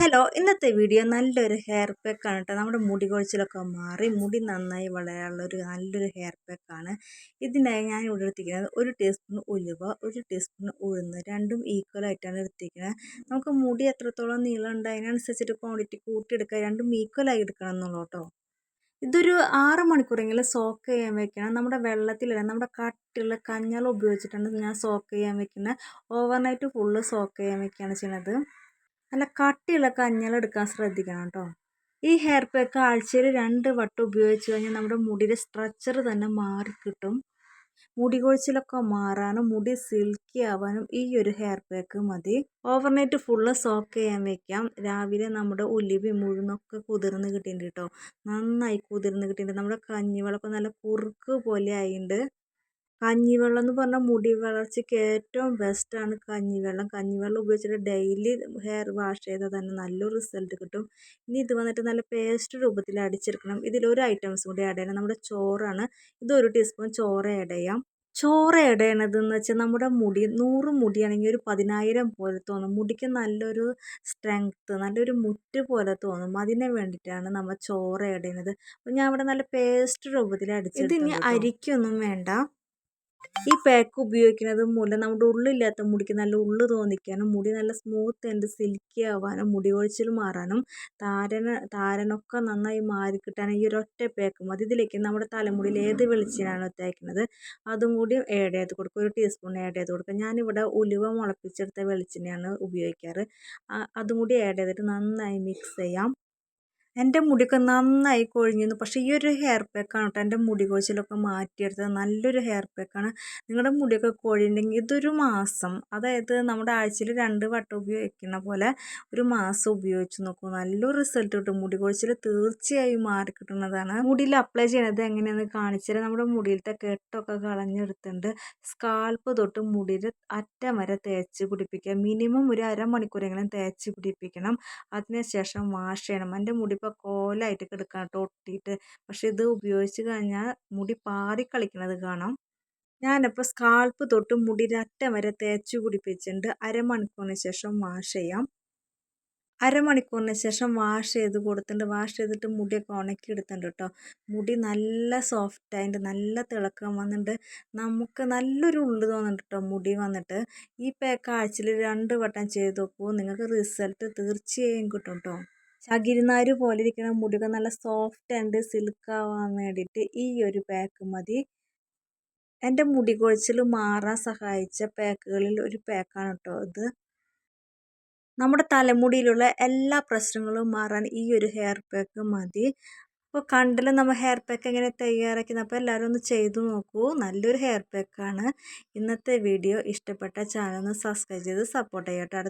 Hello ഇന്നത്തെ video നല്ലൊരു hair പാക്കാണ് കേട്ടോ നമ്മുടെ മുടി കൊഴിച്ചിലൊക്കെ മാറി മുടി നന്നായി വളരാനുള്ള ഒരു നല്ലൊരു ഹെയർ പാക്കാണ് ഇതിനായി ഞാൻ ഇവിടെ എടുത്തിരിക്കുന്നത് ഒരു ടീസ്പൂൺ ഉലുവ ഒരു ടീസ്പൂൺ ഉഴുന്ന് രണ്ടും ഈക്വൽ ആയിട്ടാണ് എടുത്തിരിക്കുന്നത്. നമുക്ക് മുടി എത്രത്തോളം നീളം ഉണ്ട് അതിനനുസരിച്ചിട്ട് ക്വാണ്ടിറ്റി കൂട്ടിയെടുക്കുക രണ്ടും ഈക്വലായി എടുക്കണം എന്നുള്ളൂ കേട്ടോ ഇതൊരു ആറ് മണിക്കൂറെങ്കിലും സോക്ക് ചെയ്യാൻ വെക്കണം. നമ്മുടെ വെള്ളത്തിലല്ല നമ്മുടെ കട്ടിയുള്ള കഞ്ഞാൽ ഉപയോഗിച്ചിട്ടാണ് ഞാൻ സോക്ക് ചെയ്യാൻ വെക്കുന്നത്. ഓവർനൈറ്റ് ഫുള്ള് സോക്ക് ചെയ്യാൻ വെക്കുകയാണ് ചെയ്യുന്നത്. നല്ല കട്ടിയുള്ള കഞ്ഞൾ എടുക്കാൻ ശ്രദ്ധിക്കണം കേട്ടോ ഈ ഹെയർ പാക്ക് ആഴ്ചയിൽ രണ്ട് വട്ടം ഉപയോഗിച്ച് കഴിഞ്ഞാൽ നമ്മുടെ മുടിയുടെ സ്ട്രക്ചർ തന്നെ മാറിക്കിട്ടും മുടി കൊഴിച്ചിലൊക്കെ മാറാനും മുടി സിൽക്കി ആവാനും ഈ ഒരു ഹെയർ പാക്ക് മതി. ഓവർനൈറ്റ് ഫുള്ള് സോക്ക് ചെയ്യാൻ വെക്കാം. രാവിലെ നമ്മുടെ ഉലിവി മുഴുന്നൊക്കെ കുതിർന്ന് കിട്ടിയിട്ടുണ്ട് കേട്ടോ നന്നായി കുതിർന്ന് കിട്ടിയിട്ടുണ്ട്. നമ്മുടെ കഞ്ഞിവെള്ളമൊക്കെ നല്ല കുറുക്ക് പോലെ ആയിട്ടുണ്ട് കഞ്ഞിവെള്ളം എന്ന് പറഞ്ഞാൽ മുടി വളർച്ചയ്ക്ക് ഏറ്റവും ബെസ്റ്റാണ് കഞ്ഞിവെള്ളം. കഞ്ഞിവെള്ളം ഉപയോഗിച്ചിട്ട് ഡെയിലി ഹെയർ വാഷ് ചെയ്താൽ തന്നെ നല്ലൊരു റിസൾട്ട് കിട്ടും. ഇനി ഇത് വന്നിട്ട് നല്ല പേസ്റ്റ് രൂപത്തിൽ അടിച്ചെടുക്കണം. ഇതിലൊരു ഐറ്റംസ് കൂടി ആഡ് ചെയ്യണം. നമ്മുടെ ചോറാണ്. ഇത് ഒരു ടീസ്പൂൺ ചോറ് ആഡ് ചെയ്യാം. ചോറ് ആഡ് ചെയ്യണതെന്ന് വെച്ചാൽ നമ്മുടെ മുടി നൂറ് മുടിയാണെങ്കിൽ ഒരു പതിനായിരം പോലെ തോന്നും. മുടിക്ക് നല്ലൊരു സ്ട്രെങ്ത്ത് നല്ലൊരു മുറ്റ് പോലെ തോന്നും. അതിന് വേണ്ടിയിട്ടാണ് നമ്മൾ ചോറ് ആഡ് ചെയ്യുന്നത്. അപ്പോൾ ഞാൻ ഇവിടെ നല്ല പേസ്റ്റ് രൂപത്തിൽ അടിച്ചത് ഇതിന് അരിക്കൊന്നും വേണ്ട. ഈ പാക്ക് ഉപയോഗിക്കുന്നത് മൂലം നമ്മുടെ ഉള്ളില്ലാത്ത മുടിക്ക് നല്ല ഉള്ളു തോന്നിക്കാനും മുടി നല്ല സ്മൂത്ത് ആൻഡ് സിൽക്കി ആവാനും മുടി കൊഴിച്ചിൽ മാറാനും താരന താരനൊക്കെ നന്നായി മാറിക്കിട്ടാനും ഈ ഒരൊറ്റ പാക്ക് മതി. ഇതിലേക്ക് നമ്മുടെ തലമുടിയിൽ ഏത് വെളിച്ചെണ്ണയാണ് തേക്കുന്നത് അതും കൂടി ആഡ് ചെയ്ത് കൊടുക്കുക. ഒരു ടീസ്പൂൺ ആഡ് ചെയ്ത് കൊടുക്കുക. ഞാനിവിടെ ഉലുവ മുളപ്പിച്ചെടുത്ത വെളിച്ചെണ്ണയാണ് ഉപയോഗിക്കാറ്. അതും കൂടി ആഡ് ചെയ്തിട്ട് നന്നായി മിക്സ് ചെയ്യാം. എന്റെ മുടിയൊക്കെ നന്നായി കൊഴിഞ്ഞിരുന്നു. പക്ഷേ ഈ ഒരു ഹെയർ പാക്കാണ് കേട്ടോ എന്റെ മുടി കൊഴിച്ചിലൊക്കെ മാറ്റിയെടുത്തത്. നല്ലൊരു ഹെയർ പാക്കാണ് നിങ്ങളുടെ മുടിയൊക്കെ കൊഴിയുണ്ടെങ്കിൽ ഇതൊരു മാസം അതായത് നമ്മുടെ ആഴ്ചയിൽ രണ്ട് വട്ടം ഉപയോഗിക്കുന്ന പോലെ ഒരു മാസം ഉപയോഗിച്ച് നോക്കൂ. നല്ലൊരു റിസൾട്ട് കിട്ടും. മുടി കൊഴിച്ചിൽ തീർച്ചയായും മാറി കിട്ടുന്നതാണ്. മുടിയിൽ അപ്ലൈ ചെയ്യുന്നത് എങ്ങനെയാണെന്ന് കാണിച്ചാൽ നമ്മുടെ മുടിയിലത്തെ കെട്ടൊക്കെ കളഞ്ഞെടുത്തിട്ടുണ്ട്. സ്കാൽപ്പ് തൊട്ട് മുടിയിൽ അറ്റം വരെ തേച്ച് പിടിപ്പിക്കുക. മിനിമം ഒരു അരമണിക്കൂറെങ്കിലും തേച്ച് പിടിപ്പിക്കണം. അതിനുശേഷം വാഷ് ചെയ്യണം. എന്റെ മുടി ഇപ്പോൾ കോലായിട്ട് കിടക്കുകയാണ് കേട്ടോ ഒട്ടിയിട്ട് പക്ഷെ ഇത് ഉപയോഗിച്ച് കഴിഞ്ഞാൽ മുടി പാറി കളിക്കുന്നത് കാണാം. ഞാനിപ്പോൾ സ്കാൾപ്പ് തൊട്ട് മുടിയിലറ്റം വരെ തേച്ച് പിടിപ്പിച്ചിട്ടുണ്ട്. അരമണിക്കൂറിന് ശേഷം വാഷ് ചെയ്യാം. അരമണിക്കൂറിന് ശേഷം വാഷ് ചെയ്ത് കൊടുത്തിട്ടുണ്ട്. വാഷ് ചെയ്തിട്ട് മുടിയൊക്കെ ഉണക്കി എടുത്തിട്ടുണ്ട് കേട്ടോ. മുടി നല്ല സോഫ്റ്റ് ആയിട്ട് നല്ല തിളക്കം വന്നിട്ടുണ്ട്. നമുക്ക് നല്ലൊരു ഉള്ളു തോന്നുന്നുണ്ട് കേട്ടോ മുടി വന്നിട്ട്. ഈ പാക്ക് ആഴ്ചയിൽ രണ്ട് വട്ടം ചെയ്ത് നോക്കൂ. നിങ്ങൾക്ക് റിസൾട്ട് തീർച്ചയായും കിട്ടും കേട്ടോ. ചകിരിനാര് പോലെ ഇരിക്കുന്ന മുടികൾ നല്ല സോഫ്റ്റ് ആൻഡ് സിൽക്ക് ആവാൻ വേണ്ടിയിട്ട് ഈ ഒരു പാക്ക് മതി. എന്റെ മുടി കൊഴിച്ചിൽ മാറാൻ സഹായിച്ച പാക്കുകളിൽ ഒരു പാക്കാണ് കേട്ടോ ഇത്. നമ്മുടെ തലമുടിയിലുള്ള എല്ലാ പ്രശ്നങ്ങളും മാറാൻ ഈ ഒരു ഹെയർ പാക്ക് മതി. അപ്പോൾ കണ്ടല്ലോ നമ്മൾ ഹെയർ പാക്ക് എങ്ങനെ തയ്യാറാക്കുന്നത് അപ്പോൾ എല്ലാവരും ഒന്ന് ചെയ്തു നോക്കൂ. നല്ലൊരു ഹെയർ പാക്കാണ് ഇന്നത്തെ വീഡിയോ ഇഷ്ടപ്പെട്ട ചാനൽ ഒന്ന് സബ്സ്ക്രൈബ് ചെയ്ത് സപ്പോർട്ട് ചെയ്യട്ടെ.